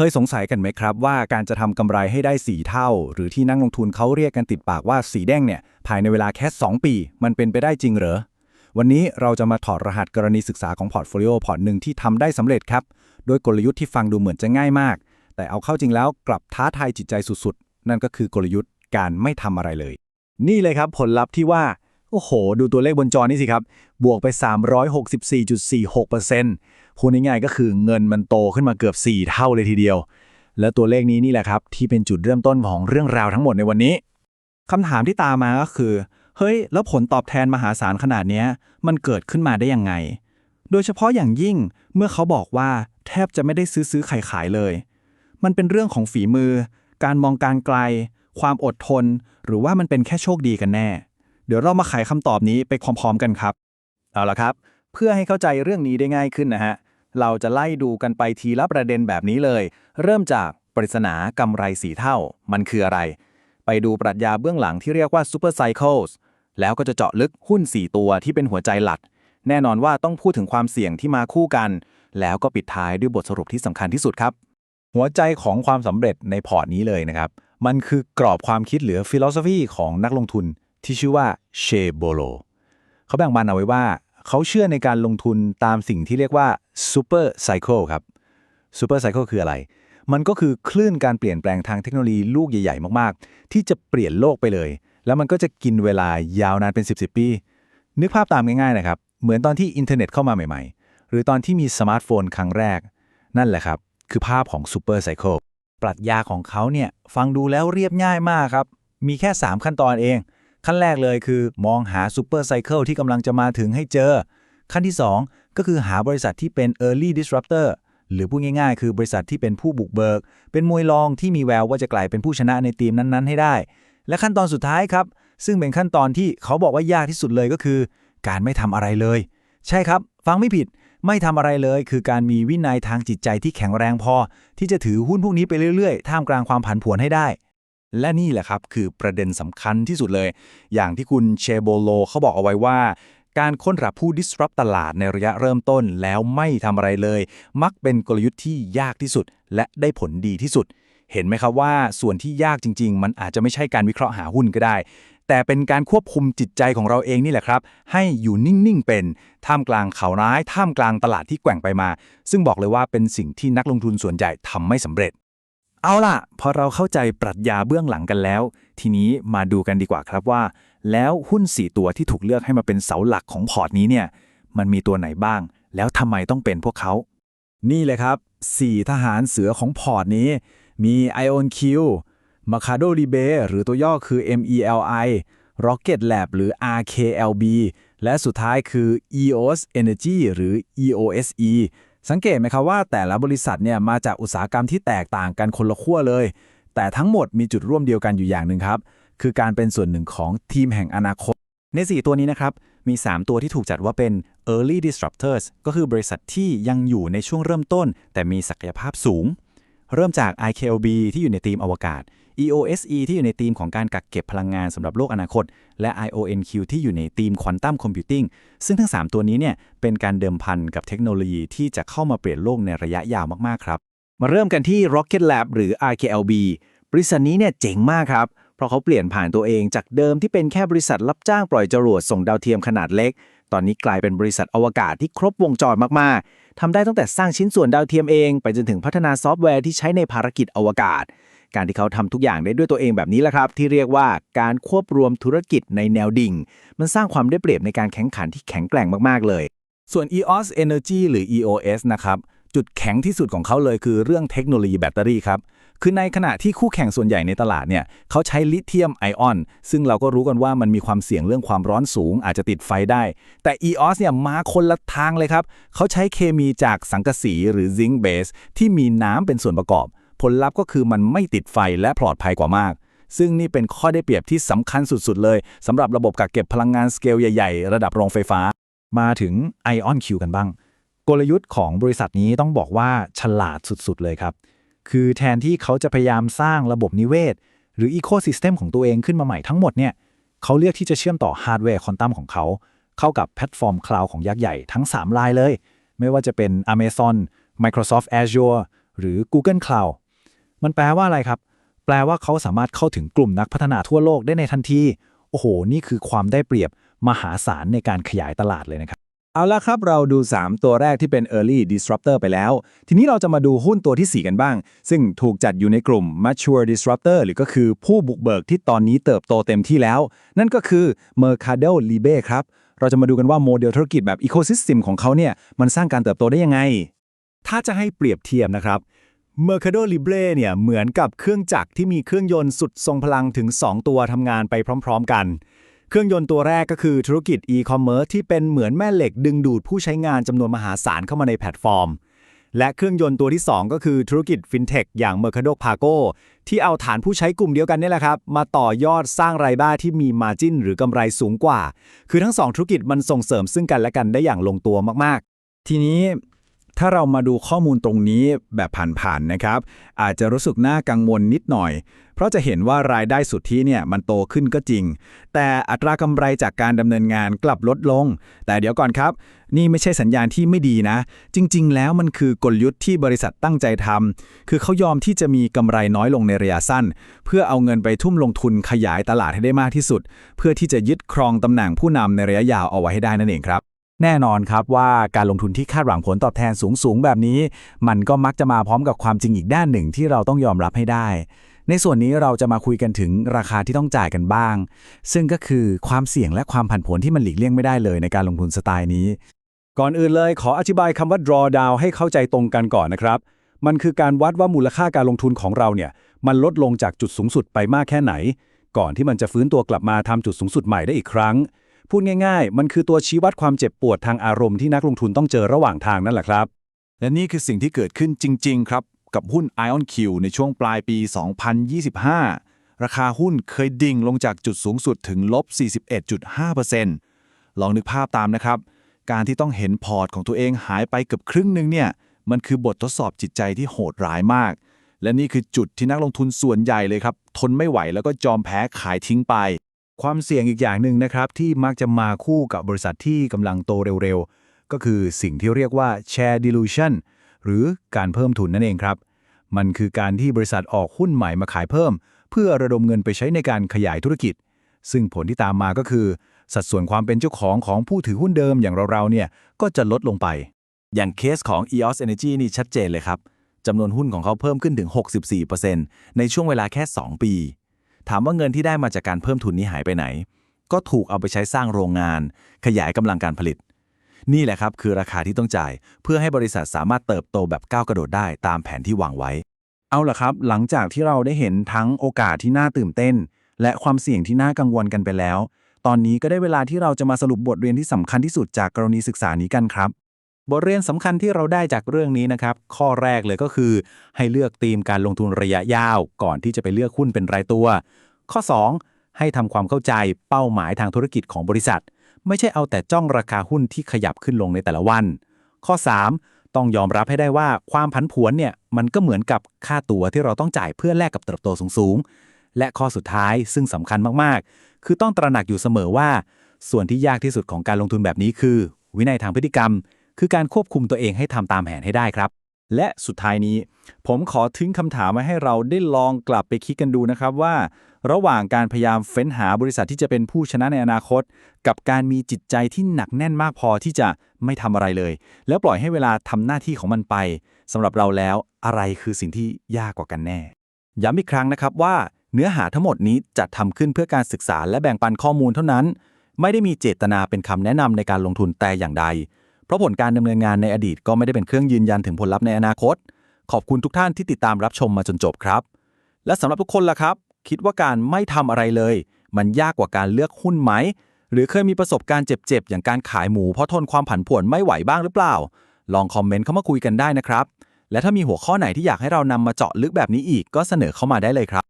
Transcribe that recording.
เคยสงสัยกันไหมครับ ว่าการจะทำกำไรให้ได้ 4 เท่า หรือที่นักลงทุนเขาเรียกกันติดปากว่าสีแดงเนี่ย ภายในเวลาแค่ 2 ปี มันเป็นไปได้จริงเหรอ วันนี้เราจะมาถอดรหัสกรณีศึกษาของพอร์ตโฟลิโอพอร์ตหนึ่งที่ทำได้สำเร็จครับ โดยกลยุทธ์ที่ฟังดูเหมือนจะง่ายมาก แต่เอาเข้าจริงแล้วกลับท้าทายจิตใจสุดๆ นั่นก็คือกลยุทธ์การไม่ทำอะไรเลย นี่เลยครับผลลัพธ์ที่ว่า โอ้โห ดูตัวเลขบนจอนี่สิครับ บวกไป 364.46%พูดง่ายๆก็คือเงินมันโตขึ้นมาเกือบ 4 เท่าเลยทีเดียว และตัวเลขนี้นี่แหละครับ ที่เป็นจุดเริ่มต้นของเรื่องราวทั้งหมดในวันนี้คำถามที่ตามมาก็คือ เฮ้ย แล้วผลตอบแทนมหาศาลขนาดนี้มันเกิดขึ้นมาได้ยังไง โดยเฉพาะอย่างยิ่งเมื่อเขาบอกว่าแทบจะไม่ได้ซื้อซื้อขายขายเลย มันเป็นเรื่องของฝีมือ การมองการไกล ความอดทน หรือว่ามันเป็นแค่โชคดีกันแน่ เดี๋ยวเรามาไขคำตอบนี้ไปพร้อมๆกันครับ เอาละครับ เพื่อให้เข้าใจเรื่องนี้ได้ง่ายขึ้นนะฮะ เราจะไล่ดูกันไปทีละประเด็นแบบนี้เลย เริ่มจากปริศนากำไรสีเท่า มันคืออะไร ไปดูปรัชญาเบื้องหลังที่เรียกว่า Super Cycles แล้วก็จะเจาะลึกหุ้น 4 ตัวที่เป็นหัวใจหลัก แน่นอนว่าต้องพูดถึงความเสี่ยงที่มาคู่กัน แล้วก็ปิดท้ายด้วยบทสรุปที่สำคัญที่สุดครับ หัวใจของความสำเร็จในพอร์ตนี้เลยนะครับ มันคือกรอบความคิดหรือ philosophy ของนักลงทุน ที่ชื่อว่าเชโบโลเขาแบ่งบันเอาไว้ว่า เขาเชื่อในการลงทุนตามสิ่งที่เรียกว่า super cycle ครับ super cycle คืออะไร มันก็คือคลื่นการเปลี่ยนแปลงทางเทคโนโลยีลูกใหญ่ ๆ มากๆ ที่จะเปลี่ยนโลกไปเลย แล้วมันก็จะกินเวลายาวนานเป็น 10 10ปี นึกภาพตามง่ายๆนะครับ เหมือนตอนที่อินเทอร์เน็ตเข้ามาใหม่ๆ หรือตอนที่มีสมาร์ทโฟนครั้งแรก นั่นแหละครับ คือภาพของ super cycle ปรัชญาของเขาเนี่ยฟังดูแล้วเรียบง่ายมากครับ มีแค่ 3 ขั้นตอนเอง ขั้นแรกเลยคือมองหาซูเปอร์ไซเคิลที่กำลังจะมาถึงให้เจอ ขั้นที่ 2 ก็คือหาบริษัทที่เป็น Early Disruptor หรือพูดง่ายๆ คือบริษัทที่เป็นผู้บุกเบิก เป็นมวยรองที่มีแววว่าจะกลายเป็นผู้ชนะในทีมนั้นๆ ให้ได้ และขั้นตอนสุดท้ายครับ ซึ่งเป็นขั้นตอนที่เขาบอกว่ายากที่สุดเลยก็คือ การไม่ทำอะไรเลย ใช่ครับ ฟังไม่ผิด ไม่ทำอะไรเลย คือการมีวินัยทางจิตใจที่แข็งแรงพอ ที่จะถือหุ้นพวกนี้ไปเรื่อยๆ ท่ามกลางความผันผวนให้ได้ และนี่แหละครับคือประเด็นสำคัญที่สุดเลย อย่างที่คุณเชโบโลเขาบอกเอาไว้ว่า การค้นหาผู้ disrupt ตลาดในระยะเริ่มต้นแล้วไม่ทำอะไรเลย มักเป็นกลยุทธ์ที่ยากที่สุด และได้ผลดีที่สุด เห็นไหมครับว่าส่วนที่ยากจริง ๆ มันอาจจะไม่ใช่การวิเคราะห์หาหุ้นก็ได้ แต่เป็นการควบคุมจิตใจของเราเองนี่แหละครับ ให้อยู่นิ่ง ๆ เป็น ท่ามกลางข่าวร้าย ท่ามกลางตลาดที่แกว่งไปมา ซึ่งบอกเลยว่าเป็นสิ่งที่นักลงทุนส่วนใหญ่ทำไม่สำเร็จ เอาล่ะ พอเราเข้าใจปรัชญาเบื้องหลังกันแล้ว ทีนี้มาดูกันดีกว่าครับว่า แล้วหุ้น 4 ตัวที่ถูกเลือกให้มาเป็นเสาหลักของพอร์ตนี้เนี่ย มันมีตัวไหนบ้าง แล้วทำไมต้องเป็นพวกเขา นี่เลยครับ 4 ทหารเสือของพอร์ตนี้ มี IonQ Mercado Libre หรือตัวย่อคือ MELI Rocket Lab หรือ RKLB และสุดท้ายคือ EOS Energy หรือ EOSE สังเกตไหมครับว่าแต่ละบริษัทเนี่ยมาจากอุตสาหกรรมที่แตกต่างกันคนละขั้วเลย แต่ทั้งหมดมีจุดร่วมเดียวกันอยู่อย่างหนึ่งครับ คือการเป็นส่วนหนึ่งของทีมแห่งอนาคต ใน 4 ตัวนี้นะครับ มี 3 ตัวที่ถูกจัดว่าเป็น early disruptors ก็คือบริษัทที่ยังอยู่ในช่วงเริ่มต้น แต่มีศักยภาพสูง เริ่มจาก IKLB ที่อยู่ในทีมอวกาศ EOSE ที่อยู่ในทีมของการกักเก็บพลังงานสำหรับโลกอนาคต และ IONQ ที่อยู่ในทีมควอนตัมคอมพิวติ้งซึ่งทั้ง 3 ตัวนี้เนี่ยเป็นการเดิมพันกับเทคโนโลยีที่จะเข้ามาเปลี่ยนโลกในระยะยาวมากๆครับมาเริ่มกันที่ Rocket Lab หรือ RKLB บริษัทนี้เนี่ยเจ๋งมากครับ เพราะเขาเปลี่ยนผ่านตัวเองจากเดิมที่เป็นแค่บริษัทรับจ้างปล่อยจรวดส่งดาวเทียมขนาดเล็ก ตอนนี้กลายเป็นบริษัทอวกาศที่ครบวงจรมาก ๆ ทำได้ตั้งแต่สร้างชิ้นส่วนดาวเทียมเอง ไปจนถึงพัฒนาซอฟต์แวร์ที่ใช้ในภารกิจอวกาศ การที่เขาทำทุกอย่างได้ด้วยตัวเองแบบนี้แหละครับ ที่เรียกว่าการควบรวมธุรกิจในแนวดิ่ง มันสร้างความได้เปรียบในการแข่งขันที่แข็งแกร่งมากๆเลย ส่วน EOS Energy หรือ EOS นะครับจุดแข็งที่สุดของเขาเลยคือเรื่องเทคโนโลยีแบตเตอรี่ครับ คือในขณะที่คู่แข่งส่วนใหญ่ในตลาดเนี่ยเขาใช้ลิเธียมไอออน ซึ่งเราก็รู้กันว่ามันมีความเสี่ยงเรื่องความร้อนสูง อาจจะติดไฟได้ แต่ EOS เนี่ยมาคนละทางเลยครับ เขาใช้เคมีจากสังกะสีหรือซิงค์เบสที่มีน้ำเป็นส่วนประกอบ ผลลัพธ์ก็คือมันไม่ติดไฟและปลอดภัยกว่ามาก ซึ่งนี่เป็นข้อได้เปรียบที่สำคัญสุดๆ เลยสำหรับระบบกักเก็บพลังงานสเกลใหญ่ๆ ระดับโรงไฟฟ้า มาถึง IonQ กันบ้าง กลยุทธ์ของบริษัทนี้ต้องบอกว่าฉลาดสุดๆ เลยครับ คือแทนที่เขาจะพยายามสร้างระบบนิเวศ หรืออีโค y ิสเต็มของตัวเองขึ้นมาใหม่ทั้งหมดเนี่ยเขาเลือกที่จะเชื่อมต่อฮาร์ดแวร์คอนตัมของเขาเข้ากับแพลตฟอร์มคลาวด์ของยักษ์ใหญ่ทั้ง 3 รายเลย ไม่ว่าจะเป็น Amazon Microsoft Azure หรือ Google Cloud มันแปลว่าอะไรครับ แปลว่าเขาสามารถเข้าถึงกลุ่มนักพัฒนาทั่วโลกได้ในทันที โอ้โห นี่คือความได้เปรียบมหาศาลในการขยายตลาดเลยนะครับ เอาละครับ เราดู 3 ตัวแรกที่เป็น Early Disruptor ไปแล้ว ทีนี้เราจะมาดูหุ้นตัวที่ 4 กันบ้าง ซึ่งถูกจัดอยู่ในกลุ่ม Mature Disruptor หรือก็คือผู้บุกเบิกที่ตอนนี้เติบโตเต็มที่แล้ว นั่นก็คือ Mercado Libre ครับ เราจะมาดูกันว่าโมเดลธุรกิจแบบ Ecosystem ของเขาเนี่ย มันสร้างการเติบโตได้ยังไง ถ้าจะให้เปรียบเทียบนะครับ Mercado Libre เนี่ยเหมือนกับเครื่องจักรที่มีเครื่องยนต์สุดทรงพลังถึง 2 ตัวทำงานไปพร้อม ๆ กัน เครื่องยนต์ตัวแรกก็คือธุรกิจ e-commerce ที่เป็นเหมือนแม่เหล็กดึงดูดผู้ใช้งานจำนวนมหาศาลเข้ามาในแพลตฟอร์ม และเครื่องยนต์ตัวที่ 2 ก็คือธุรกิจ FinTech อย่าง Mercado Pago ที่เอาฐานผู้ใช้กลุ่มเดียวกันนี่แหละครับ มาต่อยอดสร้างรายได้ที่มี Margin หรือกำไรสูงกว่า คือทั้งสองธุรกิจมันส่งเสริมซึ่งกันและกันได้อย่างลงตัวมากๆทีนี้ ถ้าเรามาดูข้อมูลตรงนี้แบบผ่านๆนะครับ อาจจะรู้สึกน่ากังวลนิดหน่อย เพราะจะเห็นว่ารายได้สุทธิเนี่ยมันโตขึ้นก็จริง แต่อัตรากำไรจากการดำเนินงานกลับลดลง แต่เดี๋ยวก่อนครับ นี่ไม่ใช่สัญญาณที่ไม่ดีนะ จริง ๆ แล้วมันคือกลยุทธ์ที่บริษัทตั้งใจทำคือเขายอมที่จะมีกำไรน้อยลงในระยะสั้น เพื่อเอาเงินไปทุ่มลงทุนขยายตลาดให้ได้มากที่สุด เพื่อที่จะยึดครองตำแหน่งผู้นำในระยะยาวเอาไว้ให้ได้นั่นเองครับ แน่นอนครับว่าการลงทุนที่คาดหวังผลตอบแทนสูงๆ แบบนี้ มันก็มักจะมาพร้อมกับความจริงอีกด้านหนึ่งที่เราต้องยอมรับให้ได้ ในส่วนนี้เราจะมาคุยกันถึงราคาที่ต้องจ่ายกันบ้าง ซึ่งก็คือความเสี่ยงและความผันผวนที่มันหลีกเลี่ยงไม่ได้เลยในการลงทุนสไตล์นี้ ก่อนอื่นเลยขออธิบายคำว่า drawdown ให้เข้าใจตรงกันก่อนนะครับ มันคือการวัดว่ามูลค่าการลงทุนของเราเนี่ยมันลดลงจากจุดสูงสุดไปมากแค่ไหน ก่อนที่มันจะฟื้นตัวกลับมาทำจุดสูงสุดใหม่ได้อีกครั้ง พูดง่าย ๆ มันคือตัวชี้วัดความเจ็บปวดทางอารมณ์ที่นักลงทุนต้องเจอระหว่างทางนั่นแหละครับ และนี่คือสิ่งที่เกิดขึ้นจริง ๆ ครับ กับหุ้น Ion Q ในช่วงปลายปี 2025 ราคาหุ้นเคยดิ่งลงจากจุดสูงสุดถึงลบ 41.5%ลองนึกภาพตามนะครับ การที่ต้องเห็นพอร์ตของตัวเองหายไปเกือบครึ่งหนึ่งเนี่ยมันคือบททดสอบจิตใจที่โหดร้ายมาก และนี่คือจุดที่นักลงทุนส่วนใหญ่เลยครับ ทนไม่ไหวแล้วก็จอมแพ้ขายทิ้งไป ความเสี่ยงอีกอย่างหนึ่งนะครับที่มักจะมาคู่กับบริษัทที่กำลังโตเร็วๆ ก็คือสิ่งที่เรียกว่า share dilution หรือการเพิ่มทุนนั่นเองครับ มันคือการที่บริษัทออกหุ้นใหม่มาขายเพิ่ม เพื่อระดมเงินไปใช้ในการขยายธุรกิจ ซึ่งผลที่ตามมาก็คือ สัดส่วนความเป็นเจ้าของของผู้ถือหุ้นเดิมอย่างเราๆเนี่ยก็จะลดลงไป อย่างเคสของ EOS Energy นี่ชัดเจนเลยครับจำนวนหุ้นของเขาเพิ่มขึ้นถึง 64%ในช่วงเวลาแค่ 2 ปี ถามว่าเงินที่ได้มาจากการเพิ่มทุนนี้หายไปไหน ก็ถูกเอาไปใช้สร้างโรงงาน ขยายกำลังการผลิต นี่แหละครับคือราคาที่ต้องจ่าย เพื่อให้บริษัทสามารถเติบโตแบบก้าวกระโดดได้ตามแผนที่วางไว้ เอาล่ะครับ หลังจากที่เราได้เห็นทั้งโอกาสที่น่าตื่นเต้น และความเสี่ยงที่น่ากังวลกันไปแล้ว ตอนนี้ก็ได้เวลาที่เราจะมาสรุปบทเรียนที่สำคัญที่สุดจากกรณีศึกษานี้กันครับ บทเรียนสำคัญที่เราได้จากเรื่องนี้นะครับ ข้อแรกเลยก็คือ ให้เลือกธีมการลงทุนระยะยาว ก่อนที่จะไปเลือกหุ้นเป็นรายตัว ข้อ 2 ให้ทำความเข้าใจเป้าหมายทางธุรกิจของบริษัท ไม่ใช่เอาแต่จ้องราคาหุ้นที่ขยับขึ้นลงในแต่ละวัน ข้อ 3 ต้องยอมรับให้ได้ว่าความผันผวนเนี่ยมันก็เหมือนกับค่าตั๋วที่เราต้องจ่ายเพื่อแลกกับเติบโตสูงๆและข้อสุดท้ายซึ่งสำคัญมากๆ คือต้องตระหนักอยู่เสมอว่า ส่วนที่ยากที่สุดของการลงทุนแบบนี้คือ วินัยทางพฤติกรรม คือการควบคุมตัวเองให้ทำตามแผนให้ได้ครับ และสุดท้ายนี้ ผมขอทิ้งคำถามมาให้เราได้ลองกลับไปคิดกันดูนะครับว่า ระหว่างการพยายามเฟ้นหาบริษัทที่จะเป็นผู้ชนะในอนาคต กับการมีจิตใจที่หนักแน่นมากพอที่จะไม่ทำอะไรเลย แล้วปล่อยให้เวลาทำหน้าที่ของมันไปสำหรับเราแล้วอะไรคือสิ่งที่ยากกว่ากันแน่ ย้ำอีกครั้งนะครับว่าเนื้อหาทั้งหมดนี้จัดทำขึ้นเพื่อการศึกษาและแบ่งปันข้อมูลเท่านั้น ไม่ได้มีเจตนาเป็นคำแนะนำในการลงทุนแต่อย่างใด เพราะผลการดำเนินงานในอดีตก็ไม่ได้เป็นเครื่องยืนยันถึงผลลัพธ์ในอนาคต ขอบคุณทุกท่านที่ติดตามรับชมมาจนจบครับ และสำหรับทุกคนล่ะครับ คิดว่าการไม่ทำอะไรเลย มันยากกว่าการเลือกหุ้นไหม หรือเคยมีประสบการณ์เจ็บๆอย่างการขายหมูเพราะทนความผันผวนไม่ไหวบ้างหรือเปล่า ลองคอมเมนต์เข้ามาคุยกันได้นะครับและถ้ามีหัวข้อไหนที่อยากให้เรานำมาเจาะลึกแบบนี้อีกก็เสนอเข้ามาได้เลยครับ